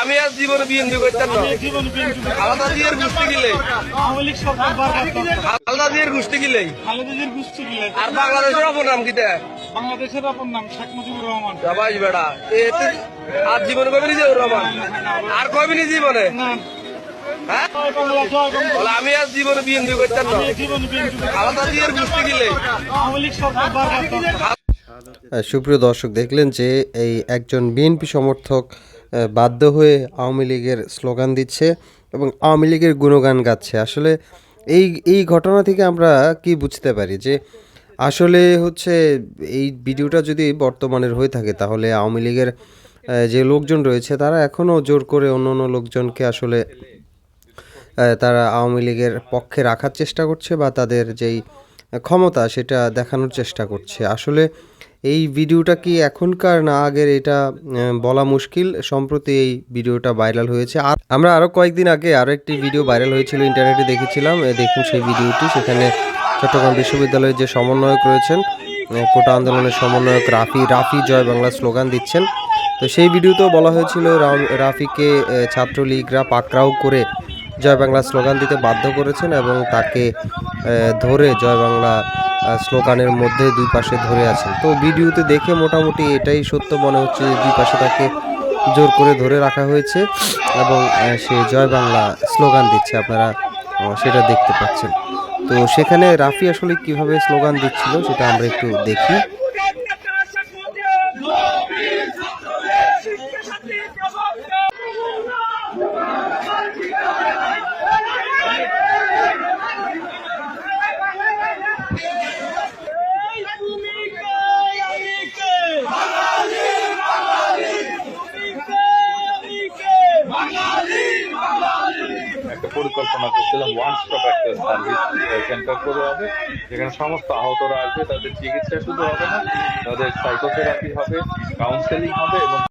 আমি আর জীবনে বিএনপি করতাম না। আলাদা দিয়ে গোষ্ঠী গিলে আলাদা দিয়ে গোষ্ঠী গিলে আর বাংলাদেশের বাংলাদেশের নাম শেখ মুজিবুর রহমান। বেড়া। আর জীবনে কবে নিজে রহমান? আর কবে নি। জীবনে আমি আর জীবনে বিএনপি করতাম না। আলাদা দিয়ে গোষ্ঠী গিলে সুপ্রিয় দর্শক, দেখলেন যে এই একজন বিএনপি সমর্থক বাধ্য হয়ে আওয়ামী লীগের স্লোগান দিচ্ছে এবং আওয়ামী লীগের গুণগান গাচ্ছে। আসলে এই এই ঘটনা থেকে আমরা কি বুঝতে পারি যে আসলে হচ্ছে এই ভিডিওটা যদি বর্তমানের হয়ে থাকে, তাহলে আওয়ামী লীগের যে লোকজন রয়েছে, তারা এখনও জোর করে অন্য অন্য লোকজনকে আসলে তারা আওয়ামী লীগের পক্ষে রাখার চেষ্টা করছে বা তাদের যেই ক্ষমতা সেটা দেখানোর চেষ্টা করছে। আসলে এই ভিডিওটা কি এখনকার না আগের এটা বলা মুশকিল? সম্প্রতি এই ভিডিওটা ভাইরাল হয়েছে। আর আমরা আরও কয়েকদিন আগে আরও একটি ভিডিও ভাইরাল হয়েছিল, ইন্টারনেটে দেখেছিলাম। দেখুন সেই ভিডিওটি। সেখানে চট্টগ্রাম বিশ্ববিদ্যালয়ের যে সমন্বয়ক রয়েছেন কোটা আন্দোলনের সমন্বয়ক রাফি রাফি জয় বাংলা স্লোগান দিচ্ছেন। তো সেই ভিডিওতেও বলা হয়েছিল রাফিকে ছাত্রলীগরা পাকড়াও করে জয় বাংলা স্লোগান দিতে বাধ্য করেছেন এবং তাকে ধরে জয় বাংলা স্লোগানের মধ্যে দুই পাশে ধরে আছেন। তো ভিডিওতে দেখে মোটামুটি এটাই সত্য মনে হচ্ছে যে দুই পাশে তাকে জোর করে ধরে রাখা হয়েছে এবং সে জয় বাংলা স্লোগান দিচ্ছে, আপনারা সেটা দেখতে পাচ্ছেন। তো সেখানে রাফি আসলে কীভাবে স্লোগান দিচ্ছিল সেটা আমরা একটু দেখি। একটা পরিকল্পনা করছিলাম ওয়ান স্টপ একটা সার্ভিস সেন্টার করে হবে, যেখানে সমস্ত আহতরা আসবে, তাদের চিকিৎসা শুধু হবে না, তাদের সাইকোথেরাপি হবে কাউন্সেলিং হবে এবং